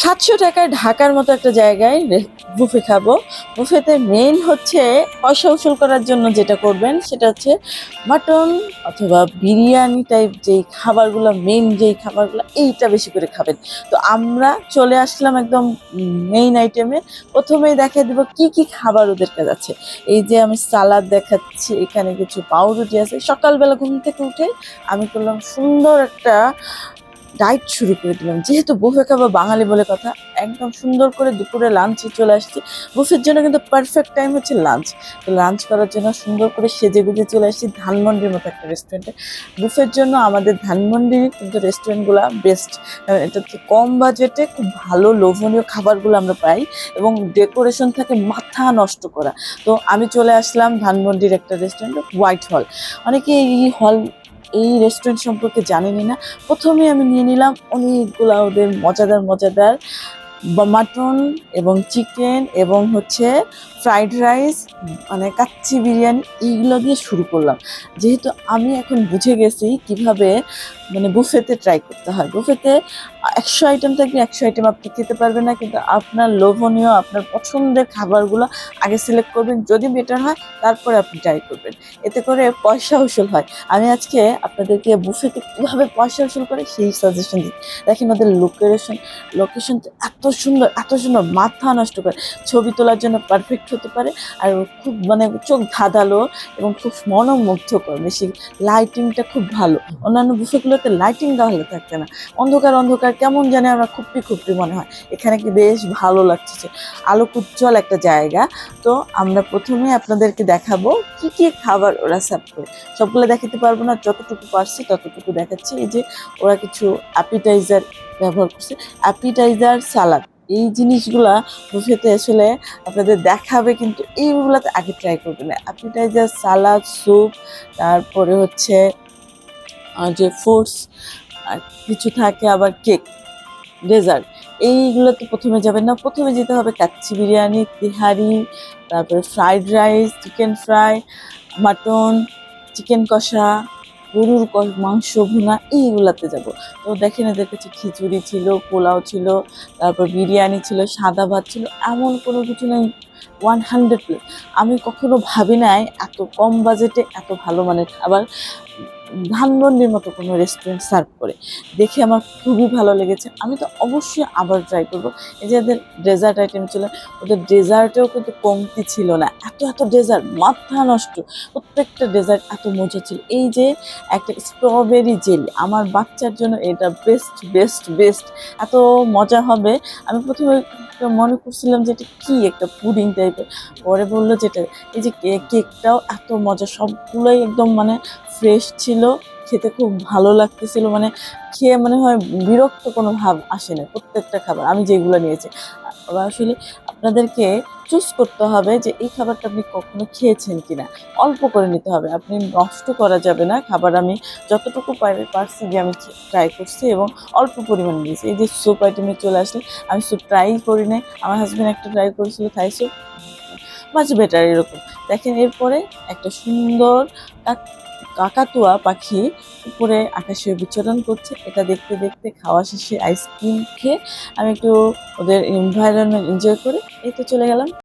সাতশো টাকায় ঢাকার মতো একটা জায়গায় বুফে খাব। বুফেতে মেইন হচ্ছে পয়সা উসুল করার জন্য যেটা করবেন, সেটা হচ্ছে মাটন অথবা বিরিয়ানি টাইপ যেই খাবারগুলো মেইন যেই খাবারগুলো, এইটা বেশি করে খাবেন। তো আমরা চলে আসলাম একদম মেইন আইটেমে প্রথমেই দেখাই দেবো কি কি খাবার ওদের কাছে আছে। এই যে আমি সালাদ দেখাচ্ছি, এখানে কিছু পাউরুটি আছে। সকালবেলা ঘুম থেকে উঠে আমি করলাম সুন্দর একটা ডাইট শুরু করে দিলাম। যেহেতু বুফে খাব বাঙালি বলে কথা, একদম সুন্দর করে দুপুরে লাঞ্চে চলে আসছি। বুফের জন্য কিন্তু পারফেক্ট টাইম হচ্ছে লাঞ্চ তো লাঞ্চ করার জন্য সুন্দর করে সেজে গুজে চলে আসছি ধানমন্ডির মতো একটা রেস্টুরেন্টে বুফের জন্য আমাদের ধানমন্ডির কিন্তু রেস্টুরেন্টগুলো বেস্ট এটা হচ্ছে কম বাজেটে খুব ভালো লোভনীয় খাবারগুলো আমরা পাই এবং ডেকোরেশন থাকে মাথা নষ্ট করা। তো আমি চলে আসলাম ধানমন্ডির একটা রেস্টুরেন্ট হোয়াইট হল অনেকে এই হল এই রেস্টুরেন্ট সম্পর্কে জানেনই না। প্রথমে আমি নিয়ে নিলাম অনেকগুলা ওদের মজাদার মজাদার মাটন এবং চিকেন এবং হচ্ছে ফ্রাইড রাইস মানে কাচ্চি বিরিয়ানি এইগুলো দিয়ে শুরু করলাম। যেহেতু আমি এখন বুঝে গেছি কীভাবে মানে বুফেতে ট্রাই করতে হয়। বুফেতে একশো আইটেম থাকবে একশো আইটেম আপনি খেতে পারবেন না, কিন্তু আপনার লোভনীয়, আপনার পছন্দের খাবারগুলো আগে সিলেক্ট করবেন। যদি বেটার হয়, তারপরে আপনি ট্রাই করবেন। এতে করে পয়সা উসুল হয়। আমি আজকে আপনাদেরকে বুফেতে কীভাবে পয়সা উসুল করে সেই সাজেশন দিই। দেখেন ওদের লোকেশন লোকেশন এত সুন্দর, এত সুন্দর মাথা নষ্ট করে ছবি তোলার জন্য পারফেক্ট হতে পারে। আর খুব মানে চোখ ধাঁধালো এবং খুব মনোমুগ্ধকর, বেশি লাইটিংটা খুব ভালো। অন্যান্য বুফেগুলোতে লাইটিং ভালো থাকতে না। অন্ধকার অন্ধকার কেমন জানি আমরা খুপ্পি খুপ্পি মনে হয়। এখানে কি বেশ ভালো লাগছে। আলোক উজ্জ্বল একটা জায়গা। তো আমরা প্রথমে আপনাদেরকে দেখাবো কি কি খাবার ওরা সার্ভ করে। সবগুলো দেখাতে পারব না, যতটুকু পারছি ততটুকু দেখাচ্ছি। এই যে ওরা কিছু অ্যাপিটাইজার ব্যবহার করছে। অ্যাপিটাইজার সালাদ এই জিনিসগুলা বুফেতে আসলে আপনাদের দেখাবে কিন্তু এইগুলোতে আগে ট্রাই করবেন। অ্যাপিটাইজার সালাদ স্যুপ তারপরে হচ্ছে যে ফ্রুটস কিছু থাকে আবার কেক ডেজার্ট এইগুলোতে প্রথমে যাবেন না। প্রথমে যেতে হবে কাচ্চি বিরিয়ানি, তিহারি, তারপরে fried rice chicken fry mutton chicken কষা গরুর মাংস ভুনা এইগুলাতে যাব। তো দেখেন এদের কাছে খিচুড়ি ছিল, পোলাও ছিল, তারপর বিরিয়ানি ছিল, সাদা ভাত ছিল, এমন কোনো কিছু নেই। ওয়ান হান্ড্রেড আমি কখনো ভাবি নাই এত কম বাজেটে এত ভালো মানের খাবার ধানমন্ডির মতো কোনো রেস্টুরেন্ট সার্ভ করে। দেখে আমার খুবই ভালো লেগেছে। আমি তো অবশ্যই আবার ট্রাই করব। এই যে এদের ডেজার্ট আইটেম ছিল, ওদের ডেজার্টেও কিন্তু কমতি ছিল না। এত এত ডেজার্ট মাথা নষ্ট। প্রত্যেকটা ডেজার্ট এত মজা ছিল। এই যে একটা স্ট্রবেরি জেলি আমার বাচ্চার জন্য এটা বেস্ট বেস্ট বেস্ট এত মজা হবে। আমি প্রথমে মনে করছিলাম যে এটা কী একটা পুডিং টাইপের পরে বলল যেটা এই যে কেকটাও এত মজা, সবগুলোই একদম মানে ফ্রেশ ছিল। খেতে খুব ভালো লাগতেছিল মানে খেয়ে মনে হয় বিরক্ত কোনো ভাব আসে না প্রত্যেকটা খাবার, আমি যেগুলো নিয়েছি। আসলে আপনাদেরকে চুজ করতে হবে যে এই খাবারটা আপনি কখনো খেয়েছেন কিনা। অল্প করে নিতে হবে, আপনি নষ্ট করা যাবে না, খাবার আমি যতটুকু পারি- পারছি যে আমি ট্রাই করছি এবং অল্প পরিমাণ নিয়েছি এই যে স্যুপ আইটেমে চলে আসলে আমি স্যুপ ট্রাই করি নাই, আমার হাজব্যান্ড একটা ট্রাই করেছিল থাই স্যুপ মাছ বেটার এরকম। দেখেন এরপরে একটা সুন্দর কাকাতুয়া পাখি উপরে আকাশে বিচরণ করছে। এটা দেখতে দেখতে খাওয়া শেষে আইসক্রিম খেয়ে আমি একটু ওদের এনভায়রনমেন্ট এনজয় করে এই তো চলে গেলাম।